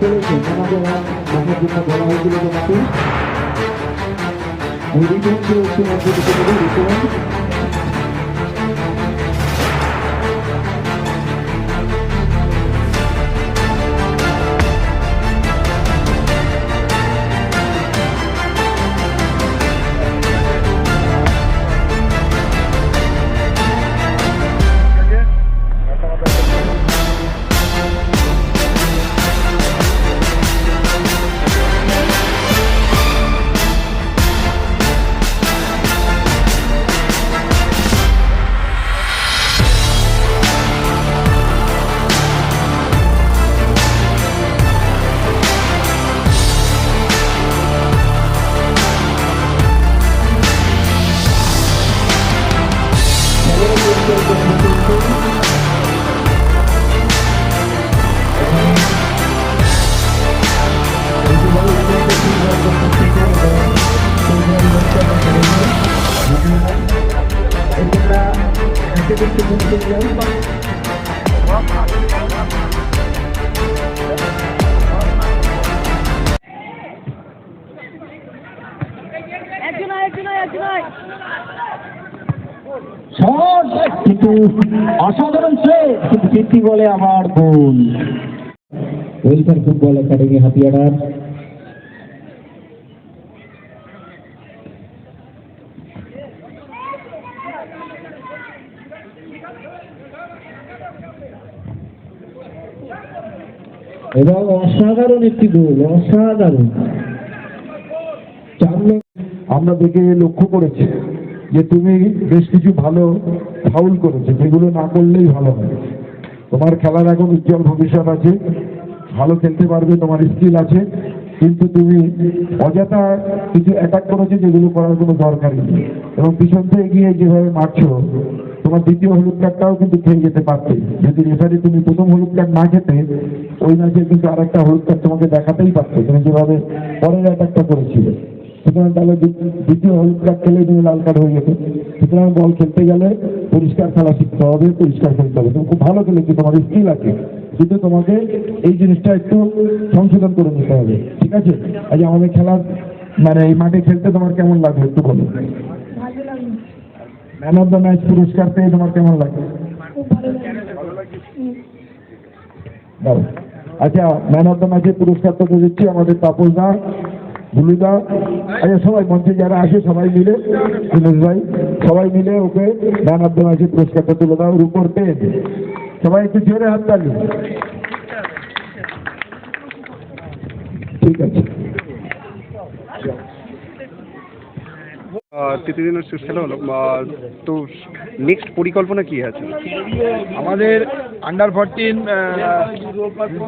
চলেছে আমাদের মাঠের জন্য বলা হয়েছিল যে মাঠে ওই রিপোর্টকে একটু অসাধারণ কীর্তি বলে আমার গোল ওয়েলফেয়ার ফুটবল একাডেমি হাতিয়ার। এবং অসাধারণ একটি গোল অসাধারণ। চার আমরা দেখে লক্ষ্য করেছি। যে তুমি বেশ কিছু ভালো ফাউল করেছ, যেগুলো না করলেই ভালো হয়। তোমার খেলার এখন উজ্জ্বল ভবিষ্যৎ আছে, ভালো খেলতে পারবে, তোমার স্কিল আছে, কিন্তু তুমি অযথা কিছু অ্যাটাক করেছ যেগুলো করার কোনো দরকারই নেই। এবং পিছন থেকে গিয়ে যেভাবে মারছো, তোমার দ্বিতীয় হলুদ কার্ডটাও কিন্তু খেয়ে যেতে পারতে। যদি রেফারি তুমি প্রথম হলুদ কার্ড না খেতে, ওই ম্যাচে কিন্তু আরেকটা হলুদ কার্ড তোমাকে দেখাতেই পারতো। তুমি যেভাবে পরের অ্যাটাকটা করেছিলে। সুতরাং তাহলে দ্বিতীয় হলুদ কার্ড খেলে তুমি লাল কার্ড হয়ে যেত সুতরাং বল খেলতে গেলে পরিষ্কার খেলা শিখতে হবে পরিষ্কার খেলতে হবে। তুমি খুব ভালো খেলেছো তোমার স্কিল আছে। কিন্তু তোমাকে এই জিনিসটা একটু সংশোধন করে নিতে হবে ঠিক আছে? আজ আমাদের খেলার মানে এই মাঠে খেলতে তোমার কেমন লাগবে একটু বলো? ম্যান অফ দ্য ম্যাচ পুরস্কার পেয়ে তোমার কেমন লাগে খুব লাগল। আচ্ছা ম্যান অফ দ্য ম্যাচের পুরস্কার তো দিচ্ছি আমাদের তাপস দা। বুলুদা আচ্ছা সবাই মঞ্চে যারা আসে, সবাই মিলে দিনেশ ভাই, সবাই মিলে ওকে অফ দ্য ম্যাচের পুরস্কারটা তুলে দাও রূপর পেয়ে সবাই একটু জোরে হাত তালি ঠিক আছে আহ, তৃতীয় দিনের শেষ খেলা হলো। তো নেক্সট পরিকল্পনা কি আছে? আমাদের আন্ডার ফোরটিন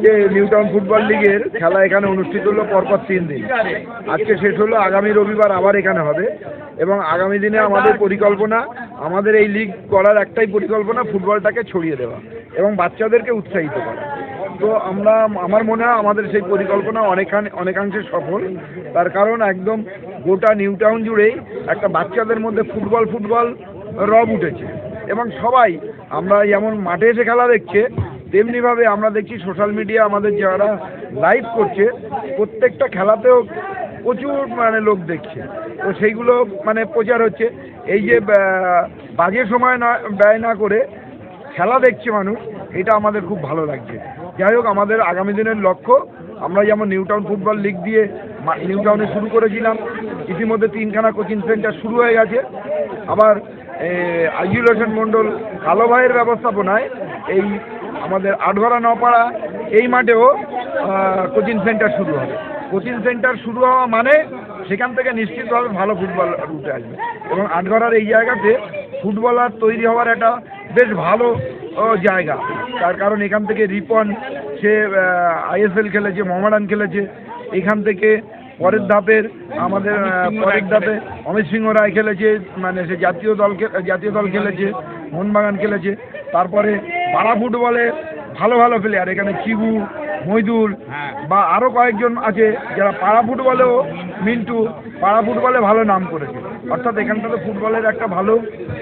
যে নিউটাউন ফুটবল লিগের খেলা এখানে অনুষ্ঠিত হলো পরপর তিন দিন। আজকে শেষ হলো আগামী রবিবার আবার এখানে হবে। এবং আগামী দিনে আমাদের পরিকল্পনা আমাদের এই লিগ করার একটাই পরিকল্পনা ফুটবলটাকে ছড়িয়ে দেওয়া এবং বাচ্চাদেরকে উৎসাহিত করা। তো আমরা, আমার মনে হয় আমাদের সেই পরিকল্পনা অনেকান অনেকাংশে সফল। তার কারণ একদম গোটা নিউটাউন জুড়েই একটা বাচ্চাদের মধ্যে ফুটবল ফুটবল রব উঠেছে। এবং সবাই, আমরা যেমন মাঠে এসে খেলা দেখছে, তেমনিভাবে আমরা দেখছি সোশ্যাল মিডিয়া আমাদের যারা লাইভ করছে, প্রত্যেকটা খেলাতেও প্রচুর মানে লোক দেখছে। তো সেইগুলো মানে প্রচার হচ্ছে। এই যে বাজে সময় না, ব্যয় না করে খেলা দেখছে মানুষ, এটা আমাদের খুব ভালো লাগছে। যাই হোক, আমাদের আগামী দিনের লক্ষ্য আমরা যেমন নিউটাউন ফুটবল লিগ দিয়ে মা- নিউটাউনে শুরু করেছিলাম, ইতিমধ্যে তিনখানা কোচিং সেন্টার শুরু হয়ে গেছে। আবার আইজুলেশন মণ্ডল কালো ভাইয়ের ব্যবস্থাপনায় এই আমাদের আটঘরা নপাড়া এই মাঠেও কোচিং সেন্টার শুরু হবে। কোচিং সেন্টার শুরু হওয়া মানে সেখান থেকে নিশ্চিতভাবে ভালো ফুটবল উঠে আসবে। এবং আটঘরার এই জায়গাতে ফুটবলার তৈরি হওয়ার একটা বেশ ভালো জায়গা তার কারণ এখান থেকে রিপন সে আইএসএল খেলেছে মোহামেডান খেলেছে। এখান থেকে পরের ধাপের আমাদের পরের ধাপে অমিত সিংহ রায় খেলেছে মানে সে জাতীয় দল জাতীয় দল খেলেছে মোহনবাগান খেলেছে। তারপরে পাড়া ফুটবলে ভালো ভালো প্লেয়ার এখানে চিবু মইদুল বা আরও কয়েকজন আছে যারা পাড়া ফুটবলেও মিন্টু পাড়া ফুটবলে ভালো নাম করেছে। অর্থাৎ এখানটাতে ফুটবলের একটা ভালো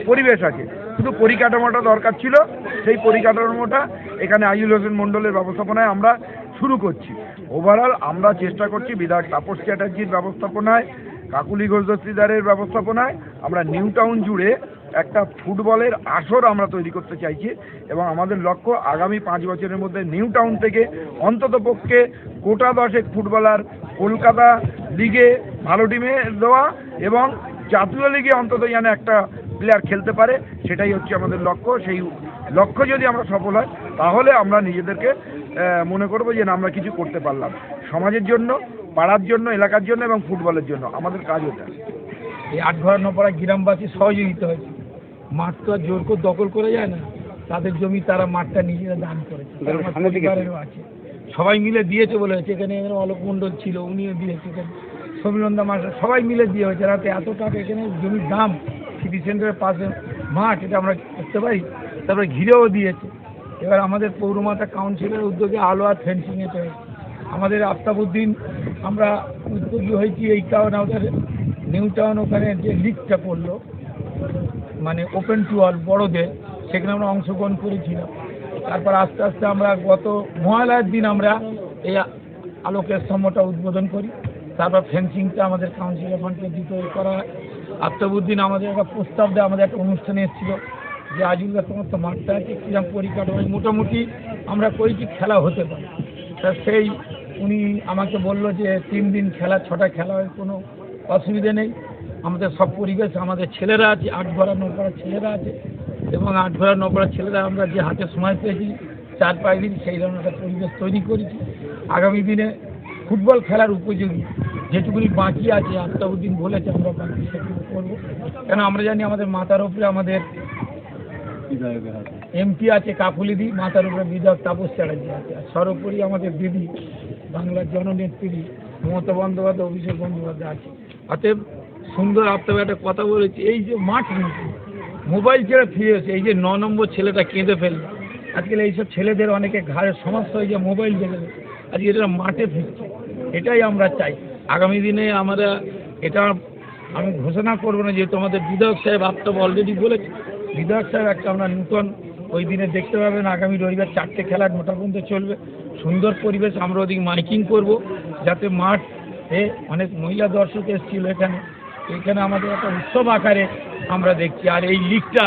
পরিবেশ আছে। শুধু পরিকাঠামোটা দরকার ছিল সেই পরিকাঠামোটা এখানে আইজুল হোসেন মণ্ডলের ব্যবস্থাপনায় আমরা শুরু করছি। ওভারঅল আমরা চেষ্টা করছি বিধায়ক তাপস চ্যাটার্জির ব্যবস্থাপনায় কাকুলি ঘোষ দস্তিদারের ব্যবস্থাপনায় আমরা নিউ টাউন জুড়ে একটা ফুটবলের আসর আমরা তৈরি করতে চাইছি এবং আমাদের লক্ষ্য আগামী পাঁচ বছরের মধ্যে নিউ টাউন থেকে অন্তত পক্ষে কোটা দশেক ফুটবলার কলকাতা লিগে ভালো টিমে দেওয়া এবং জাতীয় লিগে অন্তত যেন একটা প্লেয়ার খেলতে পারে, সেটাই হচ্ছে আমাদের লক্ষ্য। সেই লক্ষ্য যদি আমরা সফল হয়, তাহলে আমরা নিজেদেরকে মনে করব যে না, আমরা কিছু করতে পারলাম। সমাজের জন্য, পাড়ার জন্য, এলাকার জন্য এবং ফুটবলের জন্য। আমাদের কাজ ওটা। এই আটঘর নপাড়া গ্রামবাসী সহযোগিতা হয়েছে। মাঠ তো আর জোর করে দখল করে যায় না। তাদের জমি তারা মাঠটা নিজেরা দান করেছে। পরিবারেরও আছে। সবাই মিলে দিয়েছে বলে হয়েছে। এখানে এখানে অলোক মণ্ডল ছিল উনিও দিয়েছে এখানে। সমীরন্দা মাস্টার সবাই মিলে দিয়ে হয়েছে। রাতে এত টাকা এখানে জমির দাম সিটি সেন্টারের পাশে মাঠ এটা আমরা করতে পারি। তারপরে ঘিরেও দিয়েছে। এবার আমাদের পৌরমাতা কাউন্সিলের উদ্যোগে আলো আর ফেন্সিং এটা হয়েছে। আমাদের আফতাবুদ্দিন আমরা উদ্যোগী হয়েছি এই কারণে আমাদের নিউ টাউন ওখানে যে লিগটা করল। মানে ওপেন টু অল বড়দের, সেখানে আমরা অংশগ্রহণ করেছিলাম। তারপর আস্তে আস্তে আমরা গত মহালয়ার দিন আমরা এই আলোকের স্তম্ভটা উদ্বোধন করি। তারপর ফেন্সিংটা আমাদের কাউন্সিলর ফান্ডকে দিতে করা হয়। আফতাবুদ্দিন আমাদের একটা প্রস্তাব দেয় আমাদের একটা অনুষ্ঠানে এসেছিল যে আজিজুল্লাহ তোমার তো মাঠটা আছে, কিরম পরিকাঠামো। মোটামুটি আমরা করেছি খেলা হতে পারে। তা সেই উনি আমাকে বলল যে তিন দিন খেলা, ছটা খেলা হয়, কোনো অসুবিধে নেই। আমাদের সব পরিবেশ আমাদের ছেলেরা আছে, আট ঘোড়া নৌকড়া ছেলেরা আছে এবং আট ঘোড়া নৌকড়া ছেলেরা আমরা যে হাতে সময় পেয়েছি, চার পাঁচ দিন সেই ধরনের একটা পরিবেশ তৈরি করেছি। আগামী দিনে ফুটবল খেলার উপযোগী, যেটুকুনি বাকি আছে, আফতাবুদ্দিন বলেছে, আমরা বাকি সেটুকু করব। কেন আমরা জানি আমাদের মাথার ওপরে আমাদের এমপি আছে কাকুলিদি মাথার উপরে বিধায়ক তাপস চ্যাটার্জি আছে। আর সর্বোপরি আমাদের দিদি, বাংলার জননেত্রী মমতা বন্দ্যোপাধ্যায়, অভিষেক বন্দ্যোপাধ্যায় আছে। অতএব সুন্দর আপনাকে একটা কথা বলেছি, এই যে মাঠ মোবাইল ছেড়ে ফিরে এসে এই যে ন নম্বর ছেলেটা কেঁদে ফেলল। আজকাল এইসব ছেলেদের অনেকে ঘাড়ে সমস্যা হয়ে যায়, মোবাইল দেখে আজকে এটা মাঠে ফিরছে, এটাই আমরা চাই। আগামী দিনে আমরা এটা আমি ঘোষণা করব না, যেহেতু আমাদের বিধায়ক সাহেব আফতাব অলরেডি বলেছে। বিধায়ক সাহেব একটা আমরা নূতন ওই দিনে দেখতে পাবেন, আগামী রবিবার চারটে খেলা নটা পর্যন্ত চলবে। সুন্দর পরিবেশ, আমরা ওদিকে মাইকিং করব, যাতে মাঠ অনেক মহিলা দর্শক এসেছিল এখানে। এখানে আমাদের একটা উৎসব আকারে আমরা দেখছি। আর এই লিগটা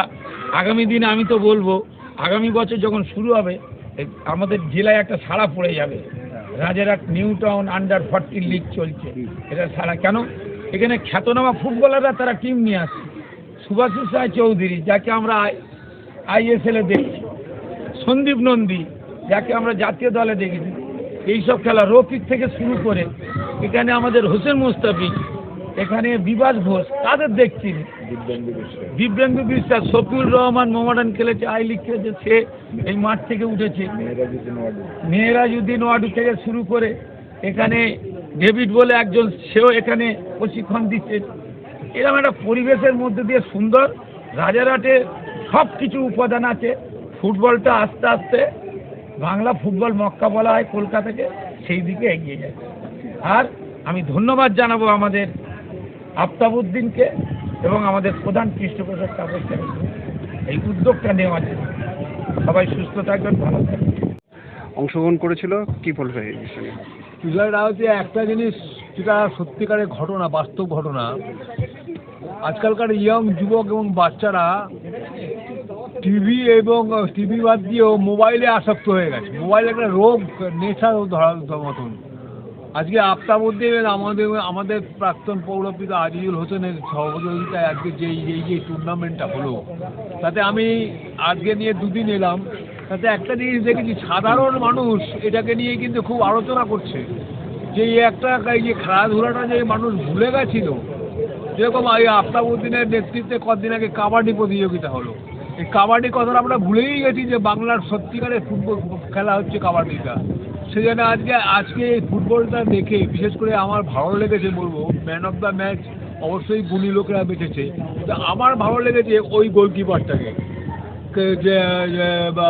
আগামী দিনে আমি তো বলব, আগামী বছর যখন শুরু হবে আমাদের জেলায় একটা সাড়া পড়ে যাবে। Rajarhat New Town under forty league চলছে। এটা সাড়া কেন? এখানে খ্যাতনামা ফুটবলাররা তারা টিম নিয়ে আসছে। সুভাষিস রায় চৌধুরী, যাকে আমরা আইএসএলে দেখছি। সন্দীপ নন্দী, যাকে আমরা জাতীয় দলে দেখেছি। এইসব খেলা রফিক থেকে শুরু করে এখানে আমাদের হোসেন মুস্তাফি এখানে বিবাস ঘোষ তাদের দেখছি। দিব্যেন্দু বিশ্বাস। শফিউর রহমান মোহামেডান খেলেছে আই লিগ খেলেছে সে এই মাঠ থেকে উঠেছে। মেয়েরাজউদ্দিন ওয়াডু থেকে শুরু করে এখানে ডেভিড বলে একজন সেও এখানে প্রশিক্ষণ দিচ্ছে। এরকম একটা পরিবেশের মধ্যে দিয়ে সুন্দর রাজারহাটে সব কিছু উপাদান আছে। ফুটবলটা আস্তে আস্তে বাংলা ফুটবল মক্কা বলা হয় কলকাতাকে সেই দিকে এগিয়ে যাচ্ছে। আর আমি ধন্যবাদ জানাব আমাদের আফতাবুদ্দিনকে এবং আমাদের প্রধান পৃষ্ঠপোষক তাপস চ্যাটার্জি এই উদ্যোগটা নেওয়ার জন্য সবাই সুস্থ থাকবেন ভালো থাকবেন। অংশগ্রহণ করেছিল কি বলবে এই বিষয়ে। একটা জিনিস যেটা সত্যিকারের ঘটনা বাস্তব ঘটনা। আজকালকার ইয়ং যুবক এবং বাচ্চারা টিভি এবং টিভি বাদ দিয়েও মোবাইলে আসক্ত হয়ে গেছে। মোবাইল একটা রোগ নেশার ধরার মতন। আজকে আফতাবুদ্দিন আমাদের আমাদের প্রাক্তন পৌরপিতা আজিজুল হোসেনের সহযোগিতায় আজকে যে, এই যে টুর্নামেন্টটা হলো, তাতে আমি আজকে নিয়ে দুদিন এলাম, তাতে একটা জিনিস দেখেছি, সাধারণ মানুষ এটাকে নিয়ে কিন্তু খুব আলোচনা করছে। যে এই একটা, এই যে খেলাধুলাটা যে মানুষ ভুলে গেছিল, যেরকম এই আফতাবুদ্দিনের নেতৃত্বে কদিন আগে কাবাডি প্রতিযোগিতা হলো। এই কাবাডি কথাটা আমরা ভুলেই গেছি যে বাংলার সত্যিকারের ফুটবল খেলা হচ্ছে কাবাডিটা। সেজন্য আজকে আজকে এই ফুটবলটা দেখে বিশেষ করে আমার ভালো লেগেছে বলব ম্যান অফ দ্য ম্যাচ অবশ্যই গুলি লোকেরা বেঁচেছে। তো আমার ভালো লেগেছে ওই গোলকিপারটাকে কে- যে যে বা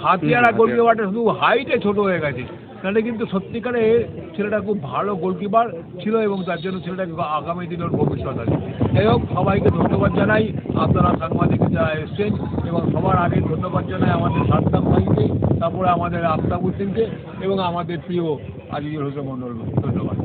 হাতিয়ারা। গোলকিপারটা শুধু হাইটে ছোট হয়ে গেছে। তাহলে কিন্তু সত্যিকারে ছেলেটা খুব ভালো গোলকিপার ছিল এবং তার জন্য ছেলেটাকে আগামী দিনের ভবিষ্যৎ আছে। যাই হোক, সবাইকে ধন্যবাদ জানাই। আপনারা সাংবাদিক যারা এসছেন এবং সবার আগে ধন্যবাদ জানাই আমাদের সাতটা ভাইকে, তারপরে আমাদের আফতাব হোসেনকে এবং আমাদের প্রিয় আজিজুল হোসেন মন্ডল ধন্যবাদ।